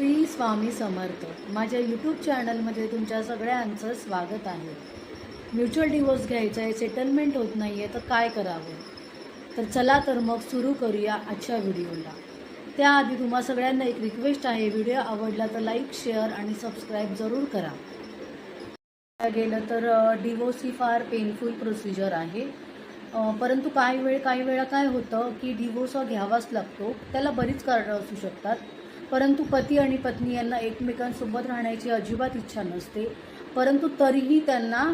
श्री स्वामी समर्थ. माझ्या यूट्यूब चॅनलमध्ये तुमच्या सगळ्यांचं स्वागत आहे. म्युच्युअल डिवोर्स घ्यायचा आहे सेटलमेंट होत नाही आहे तर काय करावं? तर चला तर मग सुरू करूया आजच्या व्हिडिओला. त्याआधी तुम्हा सगळ्यांना एक रिक्वेस्ट आहे व्हिडिओ आवडला तर लाईक शेअर आणि सबस्क्राईब जरूर करा. गेलं तर डिवोर्स ही फार पेनफुल प्रोसिजर आहे. परंतु काही वेळ काही वेळा काय होतं की डिवोर्स घ्यावाच लागतो. त्याला बरीच कारणं असू शकतात. परंतु पती आणि पत्नी यांना एकमेकांसोबत राहण्याची अजिबात इच्छा नसते परंतु तरीही त्यांना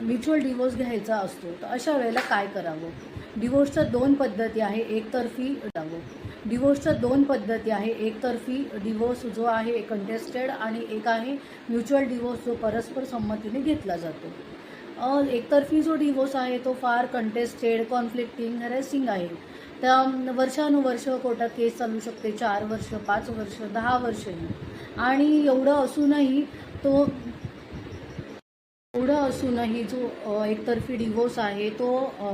म्युच्युअल डिवोर्स घ्यायचा असतो. तर अशा वेळेला काय करावं? डिवोर्सच्या दोन पद्धती आहे. एकतर्फी डावं डिवोर्सच्या दोन पद्धती आहे. एकतर्फी डिवोर्स जो आहे कंटेस्टेड आणि एक आहे म्युच्युअल डिवोर्स जो परस्पर संमतीने घेतला जातो. एकतर्फी जो डिवोर्स आहे तो फार कंटेस्टेड कॉन्फ्लिक्टिंग हॅरेसिंग आहे. त्या वर्षानुवर्ष कोर्टात केस चालू शकते. चार वर्ष पाच वर्ष दहा वर्ष. आणि एवढं असूनही तो एवढं असूनही जो एकतर्फी डिवोर्स आहे तो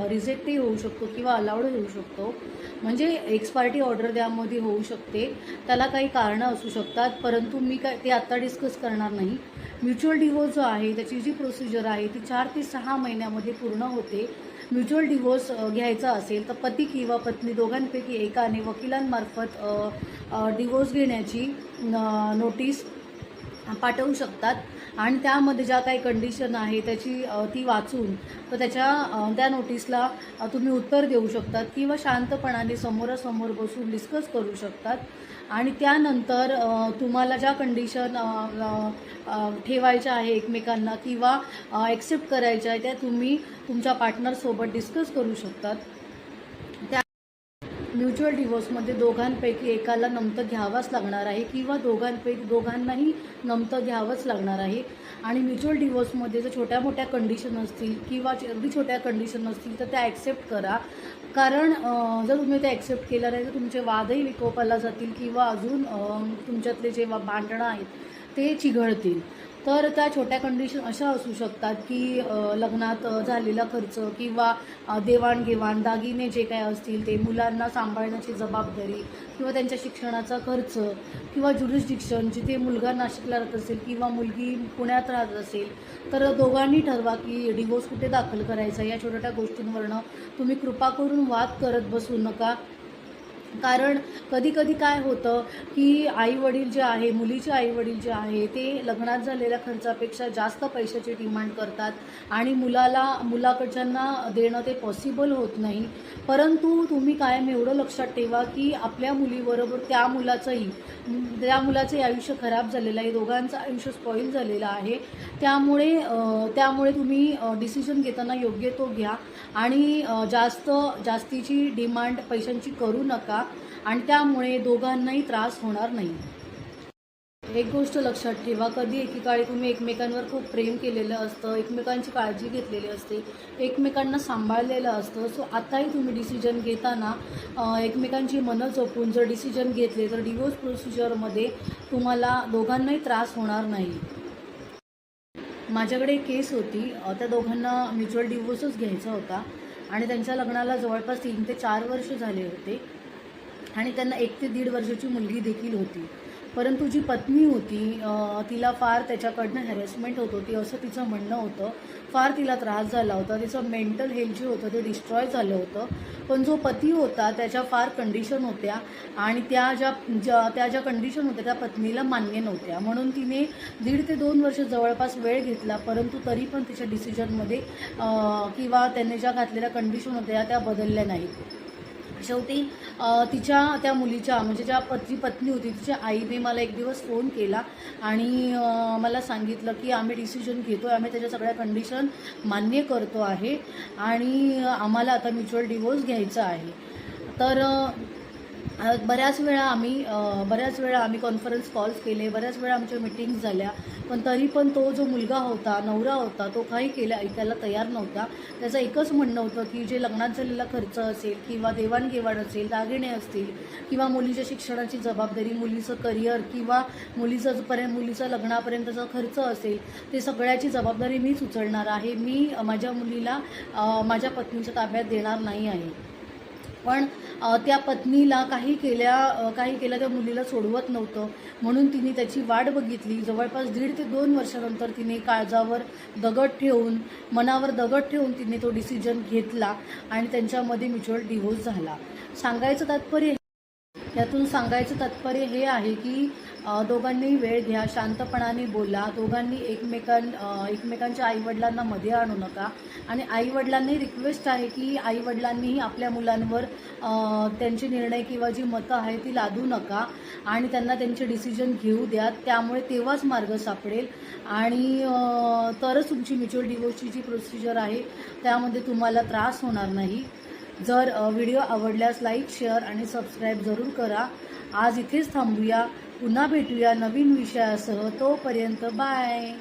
रिजेक्टही होऊ शकतो किंवा अलाउड होऊ शकतो. म्हणजे एक्सपार्टी ऑर्डर त्यामध्ये होऊ शकते. त्याला काही कारणं असू शकतात. परंतु मी काय ते आत्ता डिस्कस करणार नाही. म्युच्युअल डिवोर्स जो आहे त्याची जी प्रोसिजर आहे ती चार ते सहा महिन्यामध्ये पूर्ण होते. म्युच्युअल डिवोर्स घ्यायचा असेल तर पती किंवा पत्नी दोघांपैकी एकाने वकिलांमार्फत डिवोर्स घेण्याची नोटीस पाठवू शकतात. आणि त्यामध्ये ज्या काही कंडिशन आहे त्याची ती वाचून तर त्याच्या त्या नोटीसला तुम्ही उत्तर देऊ शकतात किंवा शांतपणाने समोरासमोर बसून डिस्कस करू शकतात. आणि त्यानंतर तुम्हाला ज्या कंडिशन ठेवायच्या आहे एकमेकांना किंवा ॲक्सेप्ट करायच्या आहे त्या तुम्ही तुमच्या पार्टनरसोबत डिस्कस करू शकतात. म्युच्युअल डिवोर्समध्ये दोघांपैकी एकाला नमतं घ्यावंच लागणार आहे किंवा दोघांपैकी दोघांनाही नमतं घ्यावंच लागणार आहे. आणि म्युच्युअल डिवोर्समध्ये जर छोट्या मोठ्या कंडिशन असतील किंवा अगदी छोट्या कंडिशन असतील तर त्या ॲक्सेप्ट करा. कारण जर तुम्ही ते ॲक्सेप्ट केलं नाही तर तुमचे वादही विकोपाला जातील किंवा अजून तुमच्यातले जे भांडणं आहेत ते चिघळतील. तर त्या छोट्या कंडिशन अशा असू शकतात की लग्नात झालेला खर्च किंवा देवाणघेवाण दागिने जे काय असतील ते मुलांना सांभाळण्याची जबाबदारी किंवा त्यांच्या शिक्षणाचा खर्च किंवा ज्युरिस्डिक्शन जिथे मुलगा नाशिकला राहत असेल किंवा मुलगी पुण्यात राहत असेल तर दोघांनी ठरवा की डिवोर्स कुठे दाखल करायचा या छोट्या छोट्या गोष्टींवरनं तुम्ही कृपा करून वाद करत बसू नका. कारण कधी कधी काय होतं की आई वडील जे आहे मुलीचे आई वडील जे आहे ते लग्नात झालेल्या खर्चापेक्षा जास्त पैशाची डिमांड करतात आणि मुलाला मुलाकडच्यांना देणं ते पॉसिबल होत नाही. परंतु तुम्ही कायम एवढं लक्षात ठेवा की आपल्या मुलीबरोबर त्या मुलाचंही त्या मुलाचे आयुष्य खराब झालेलं आहे दोघांचं आयुष्य स्पॉईल झालेलं आहे. त्यामुळे त्यामुळे तुम्ही डिसिजन घेताना योग्य तो घ्या आणि जास्त जास्तीची डिमांड पैशांची करू नका. आणि त्यामुळे दोघांनाही त्रास होणार नाही. एक गोष्ट लक्षात ठेवा कधी एकेकाळी तुम्ही एकमेकांवर खूप प्रेम केलेलं असतं एकमेकांची काळजी घेतलेली असते एकमेकांना सांभाळलेलं असतं. सो आताही तुम्ही डिसिजन घेताना एकमेकांची मनं जपून जर डिसिजन घेतले तर डिवोर्स प्रोसिजरमध्ये तुम्हाला दोघांनाही त्रास होणार नाही. माझ्याकडे एक केस होती. त्या दोघांना म्युच्युअल डिवोर्सच घ्यायचा होता. आणि त्यांच्या लग्नाला जवळपास तीन ते चार वर्ष झाले होते. आणि त्यांना एक ते दीड वर्षाची मुलगी देखील होती. परंतु जी पत्नी होती तिला फार त्याच्याकडनं हॅरेसमेंट होत होती असं तिचं म्हणणं होतं. फार तिला त्रास झाला होता. तिचं मेंटल हेल्थ जे होतं ते डिस्ट्रॉय झालं होतं. पण जो पती होता त्याच्या फार कंडिशन होत्या आणि त्या ज्या ज्या त्या ज्या कंडिशन होत्या त्या पत्नीला मान्य नव्हत्या. म्हणून तिने दीड ते दोन वर्ष जवळपास वेळ घेतला परंतु तरी पण तिच्या डिसिजनमध्ये किंवा त्याने ज्या घातलेल्या कंडिशन होत्या त्या बदलल्या नाहीत. शेवटी तिच्या त्या मुलीच्या म्हणजे ज्या पती पत्नी होती तिच्या आईने मला एक दिवस फोन केला आणि मला सांगितलं की आम्ही डिसिजन घेतो आहे आम्ही त्याच्या सगळ्या कंडिशन मान्य करतो आहे आणि आम्हाला आता म्युच्युअल डिवोर्स घ्यायचा आहे. तर बऱ्याच वेळा आम्ही बऱ्याच वेळा आम्ही कॉन्फरन्स कॉल्स केले बऱ्याच वेळा आमच्या मिटिंग्स झाल्या. पण तरी पण तो जो मुलगा होता नवरा होता तो काही केला ऐकायला तयार नव्हता. त्याचं एकच म्हणणं होतं की जे लग्नात झालेला खर्च असेल किंवा देवाणघेवाण असेल दागिने असतील किंवा मुलीच्या शिक्षणाची जबाबदारी मुलीचं करिअर किंवा मुलीचं पर्यंत मुलीचा लग्नापर्यंतचा खर्च असेल ते सगळ्याची जबाबदारी मीच उचलणार आहे. मी माझ्या मुलीला माझ्या पत्नीच्या ताब्यात देणार नाही आहे. पण त्या पत्नीला काही केल्या काही केल्या त्या मुलीला सोडवत नव्हतं. म्हणून तिने त्याची वाट बघितली. जवळपास दीड ते दोन वर्षानंतर तिने काळजावर दगड ठेवून मनावर दगड ठेवून तिने तो डिसिजन घेतला आणि त्यांच्यामध्ये म्युच्युअल डिव्होर्स झाला. सांगायचं तात्पर्य यातून सांगायचं तात्पर्य हे आहे की दोघांनी वेळ घ्या शांतपणाने बोला. दोघांनी एकमेकां एकमेकांच्या आईवडिलांना मध्ये आणू नका. आणि आईवडिलांनी रिक्वेस्ट आहे की आईवडिलांनीही आपल्या मुलांवर त्यांचे निर्णय किंवा जी मतं आहे ती लादू नका आणि त्यांना त्यांचे डिसिजन घेऊ द्या त्यामुळे तेव्हाच मार्ग सापडेल. आणि तरच तुमची म्युच्युअल डिवोर्सची जी प्रोसिजर आहे. त्यामध्ये तुम्हाला त्रास होणार नाही. जर व्हिडिओ आवडल्यास लाईक शेअर आणि सबस्क्राईब जरूर करा. आज इथेच थांबूया. पुन्हा भेटूया नवीन विषयासह. तोपर्यंत बाय.